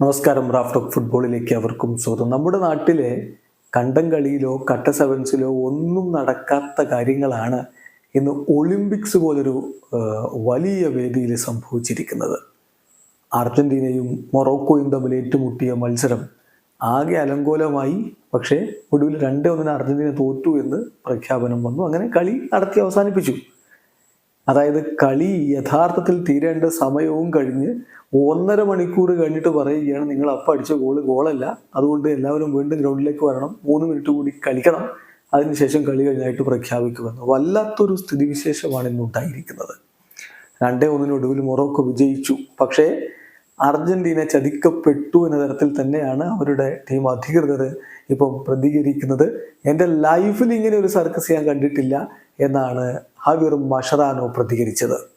നമസ്കാരം റാഫ്റ്റോക്ക് ഫുട്ബോളിലേക്ക് അവർക്കും സ്വാഗതം. നമ്മുടെ നാട്ടിലെ കണ്ടം കളിയിലോ കട്ട സെവൻസിലോ ഒന്നും നടക്കാത്ത കാര്യങ്ങളാണ് ഇന്ന് ഒളിമ്പിക്സ് പോലൊരു വലിയ വേദിയിൽ സംഭവിച്ചിരിക്കുന്നത്. അർജന്റീനയും മൊറോക്കോയും തമ്മിൽ ഏറ്റുമുട്ടിയ മത്സരം ആകെ അലങ്കോലമായി പക്ഷേ ഒടുവിൽ രണ്ടേ ഒന്നിന് അർജന്റീന തോറ്റു എന്ന് പ്രഖ്യാപനം വന്നു. അങ്ങനെ കളി നടത്തി അവസാനിപ്പിച്ചു. അതായത് കളി യഥാർത്ഥത്തിൽ തീരേണ്ട സമയവും കഴിഞ്ഞ് ഒന്നര മണിക്കൂർ കഴിഞ്ഞിട്ട് പറയുകയാണ് നിങ്ങൾ അപ്പം അടിച്ച ഗോൾ ഗോളല്ല അതുകൊണ്ട് എല്ലാവരും വീണ്ടും ഗ്രൗണ്ടിലേക്ക് വരണം. മൂന്ന് മിനിറ്റ് കൂടി കളിക്കണം. അതിനുശേഷം കളി കഴിഞ്ഞായിട്ട് പ്രഖ്യാപിക്കുമെന്ന്. വല്ലാത്തൊരു സ്ഥിതിവിശേഷമാണ് ഇന്ന് ഉണ്ടായിരിക്കുന്നത്. രണ്ടേ ഒന്നിന് ഒടുവിൽ മൊറോക്കോ വിജയിച്ചു. പക്ഷേ അർജന്റീന ചതിക്കപ്പെട്ടു എന്ന തരത്തിൽ തന്നെയാണ് അവരുടെ ടീം അധികൃതർ ഇപ്പം പ്രതികരിക്കുന്നത്. എന്റെ ലൈഫിൽ ഇങ്ങനെ ഒരു സർക്കസ് ഞാൻ കണ്ടിട്ടില്ല എന്നാണ് ഹവിർ മഷറാനോ പ്രതികരിച്ചത്.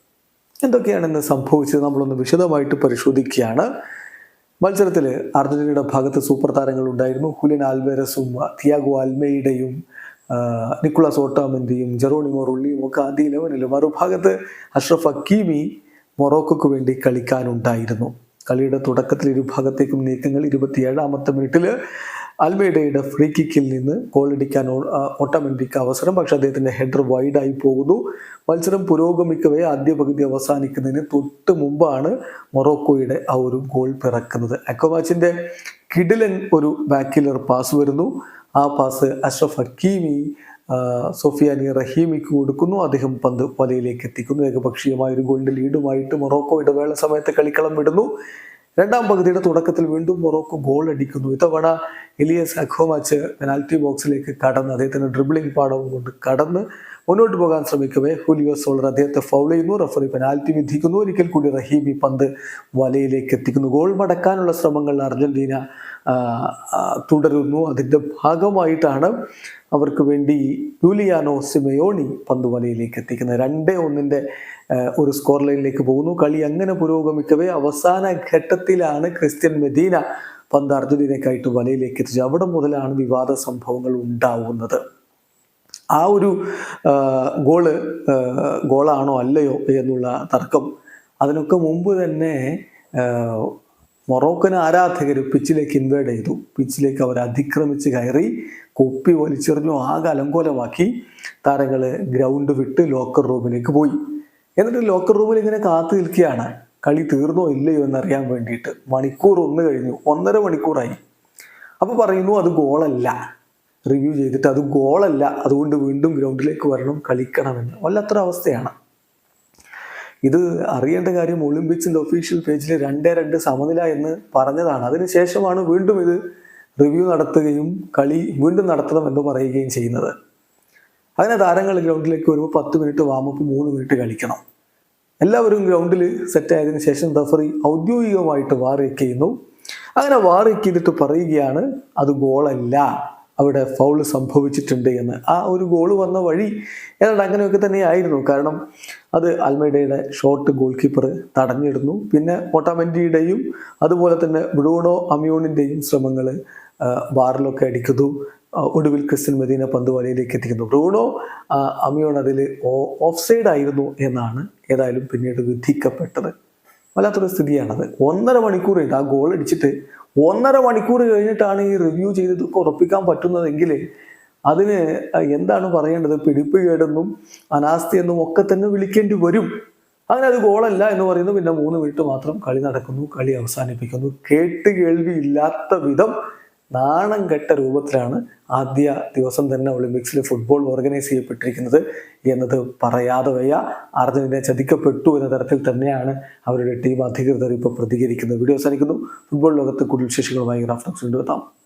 എന്തൊക്കെയാണ് ഇന്ന് സംഭവിച്ചത് നമ്മളൊന്ന് വിശദമായിട്ട് പരിശോധിക്കുകയാണ്. മത്സരത്തിൽ അർജന്റീനയുടെ ഭാഗത്ത് സൂപ്പർ താരങ്ങൾ ഉണ്ടായിരുന്നു. ഹുലിൻ ആൽവേരസും തിയാഗോ അൽമയുടെയും നിക്കുളാസ് ഓട്ടാമന്തിയും ജെറോണിമോ റുള്ളിയും ഒക്കെ ആദ്യ ഇലവനിലും മറുഭാഗത്ത് അഷ്റഫ് ഹക്കീമി മൊറോക്കോക്ക് വേണ്ടി കളിക്കാനുണ്ടായിരുന്നു. കളിയുടെ തുടക്കത്തിൽ ഇരുഭാഗത്തേക്കും നീക്കങ്ങൾ ഇരുപത്തിയേഴാമത്തെ മിനിറ്റിൽ അൽമേഡയുടെ ഫ്രീ കിക്കിൽ നിന്ന് ഗോളടിക്കാൻ ഓട്ടോമാറ്റിക് അവസരം. പക്ഷെ അദ്ദേഹത്തിന്റെ ഹെഡർ വൈഡായി പോകുന്നു. മത്സരം പുരോഗമിക്കവേ ആദ്യ പകുതി അവസാനിക്കുന്നതിന് തൊട്ട് മുമ്പാണ് മൊറോക്കോയുടെ ആ ഒരു ഗോൾ പിറക്കുന്നത്. അക്കോവാച്ചിന്റെ കിഡിലൻ ഒരു ബാക്കിലർ പാസ് വരുന്നു. ആ പാസ് അഷ്റഫ് ഹക്കീമി സോഫിയാനി റഹീമിക്ക് കൊടുക്കുന്നു. അദ്ദേഹം പന്ത് വലയിലേക്ക് എത്തിക്കുന്നു. ഏകപക്ഷീയമായ ഒരു ഗോളിന്റെ ലീഡുമായിട്ട് മൊറോക്കോ ഇടവേള സമയത്ത് കളിക്കളം വിടുന്നു. രണ്ടാം പകുതിയുടെ തുടക്കത്തിൽ വീണ്ടും മൊറോക്കോ ഗോൾ അടിക്കുന്നു. ഇത്തവണ എലിയസ് അഖോമാച്ച് പെനാൽറ്റി ബോക്സിലേക്ക് കടന്ന് അദ്ദേഹത്തിന്റെ ഡ്രിബിളിംഗ് പാടവും കൊണ്ട് കടന്ന് മുന്നോട്ട് പോകാൻ ശ്രമിക്കവേ ഹുലിയോ സോളർ അദ്ദേഹത്തെ ഫൗൾ ചെയ്യുന്നു. റഫറി പെനാൽറ്റി വിധിക്കുന്നു. ഒരിക്കൽ കൂടി റഹീമി പന്ത് വലയിലേക്ക് എത്തിക്കുന്നു. ഗോൾ മടക്കാനുള്ള ശ്രമങ്ങൾ അർജന്റീന തുടരുന്നു. അതിന്റെ ഭാഗമായിട്ടാണ് അവർക്ക് വേണ്ടി ജൂലിയാനോ സിമയോണി പന്തുവലയിലേക്ക് എത്തിക്കുന്നത്. രണ്ടേ ഒന്നിന്റെ ഒരു സ്കോർ ലൈനിലേക്ക് പോകുന്നു. കളി അങ്ങനെ പുരോഗമിക്കവേ അവസാന ഘട്ടത്തിലാണ് ക്രിസ്ത്യൻ മെദീന പന്ത് അർജുനീനക്കായിട്ട് വലയിലേക്ക് എത്തിച്ചത്. അവിടെ മുതലാണ് വിവാദ സംഭവങ്ങൾ ഉണ്ടാവുന്നത്. ആ ഒരു ഗോൾ ഗോളാണോ അല്ലയോ എന്നുള്ള തർക്കം അതിനൊക്കെ മുമ്പ് തന്നെ മൊറോക്കൻ ആരാധകർ പിച്ചിലേക്ക് ഇൻവേഡ് ചെയ്തു. പിച്ചിലേക്ക് അവർ അതിക്രമിച്ച് കയറി കുപ്പി വലിച്ചെറിഞ്ഞു ആകെ അലങ്കോലമാക്കി താരങ്ങൾ ഗ്രൗണ്ട് വിട്ട് ലോക്കർ റൂമിലേക്ക് പോയി. എന്നിട്ട് ലോക്കർ റൂമിൽ ഇങ്ങനെ കാത്തു നിൽക്കുകയാണ്. കളി തീർന്നോ ഇല്ലയോ എന്നറിയാൻ വേണ്ടിയിട്ട്. മണിക്കൂർ ഒന്ന് കഴിഞ്ഞു. ഒന്നര മണിക്കൂറായി. അപ്പോൾ പറയുന്നു അത് ഗോളല്ല റിവ്യൂ ചെയ്തിട്ട് അത് ഗോളല്ല അതുകൊണ്ട് വീണ്ടും ഗ്രൗണ്ടിലേക്ക് വരണം കളിക്കണമെന്ന്. വല്ലത്ര അവസ്ഥയാണ് ഇത് അറിയേണ്ട കാര്യം ഒളിമ്പിക്സിന്റെ ഒഫീഷ്യൽ പേജിൽ രണ്ടേ രണ്ട് സമനില എന്ന് പറഞ്ഞതാണ്. അതിനുശേഷമാണ് വീണ്ടും ഇത് റിവ്യൂ നടത്തുകയും കളി വീണ്ടും നടത്തണം എന്ന് പറയുകയും ചെയ്യുന്നത്. അങ്ങനെ താരങ്ങൾ ഗ്രൗണ്ടിലേക്ക് വരുമ്പോൾ പത്ത് മിനിറ്റ് വാമപ്പ് മൂന്ന് മിനിറ്റ് കളിക്കണം. എല്ലാവരും ഗ്രൗണ്ടിൽ സെറ്റ് ആയതിനു ശേഷം റഫറി ഔദ്യോഗികമായിട്ട് വാറിക്ക് ചെയ്യുന്നു. അങ്ങനെ വാറിക്ക് ചെയ്തിട്ട് പറയുകയാണ് അത് ഗോളല്ല അവിടെ ഫൗൾ സംഭവിച്ചിട്ടുണ്ട് എന്ന്. ആ ഒരു ഗോൾ വന്ന വഴി ഏതാണ്ട് അങ്ങനെയൊക്കെ തന്നെയായിരുന്നു. കാരണം അത് അൽമേഡയുടെ ഷോർട്ട് ഗോൾ കീപ്പർ തടഞ്ഞിടുന്നു. പിന്നെ ഓട്ടോമെന്റിയുടെയും അതുപോലെ തന്നെ ബ്രൂണോ അമ്യൂണിന്റെയും ശ്രമങ്ങൾ ബാറിലൊക്കെ അടിക്കുന്നു. ഒടുവിൽ ക്രിസ്ത്യൻ മെദീന പന്ത് വലയിലേക്ക് എത്തിക്കുന്നു. ബ്രൂണോ അമിയോൺ അതിൽ ഓഫ് സൈഡ് ആയിരുന്നു എന്നാണ് ഏതായാലും പിന്നീട് വിധിക്കപ്പെട്ടത്. വല്ലാത്തൊരു സ്ഥിതിയാണത്. ഒന്നര മണിക്കൂർ ഉണ്ട് ആ ഗോൾ അടിച്ചിട്ട് ഒന്നര മണിക്കൂർ കഴിഞ്ഞിട്ടാണ് ഈ റിവ്യൂ ചെയ്തത് ഉറപ്പിക്കാൻ പറ്റുന്നതെങ്കിൽ അതിന് എന്താണ് പറയേണ്ടത്? പിടിപ്പ് കേടെന്നും അനാസ്ഥയെന്നും ഒക്കെ തന്നെ വിളിക്കേണ്ടി വരും. അങ്ങനെ അത് ഗോളല്ല എന്ന് പറയുന്നു. പിന്നെ മൂന്ന് മിനിറ്റ് മാത്രം കളി നടക്കുന്നു കളി അവസാനിപ്പിക്കുന്നു. കേട്ട് കേൾവി ഇല്ലാത്ത വിധം നാണം കെട്ട രൂപത്തിലാണ് ആദ്യ ദിവസം തന്നെ ഒളിമ്പിക്സിൽ ഫുട്ബോൾ ഓർഗനൈസ് ചെയ്യപ്പെട്ടിരിക്കുന്നത് എന്നത് പറയാതെ വയ്യ. അർജന്റീന ചതിക്കപ്പെട്ടു എന്ന തരത്തിൽ തന്നെയാണ് അവരുടെ ടീം അധികൃതർ ഇപ്പോൾ പ്രതികരിക്കുന്നത്. വീഡിയോ അവസാനിക്കുന്നു. ഫുട്ബോൾ ലോകത്ത് കൂടുതൽ വിശേഷങ്ങളുമായി ഗ്രാഫ്റ്റോക്സ് കൊണ്ടുവെത്താം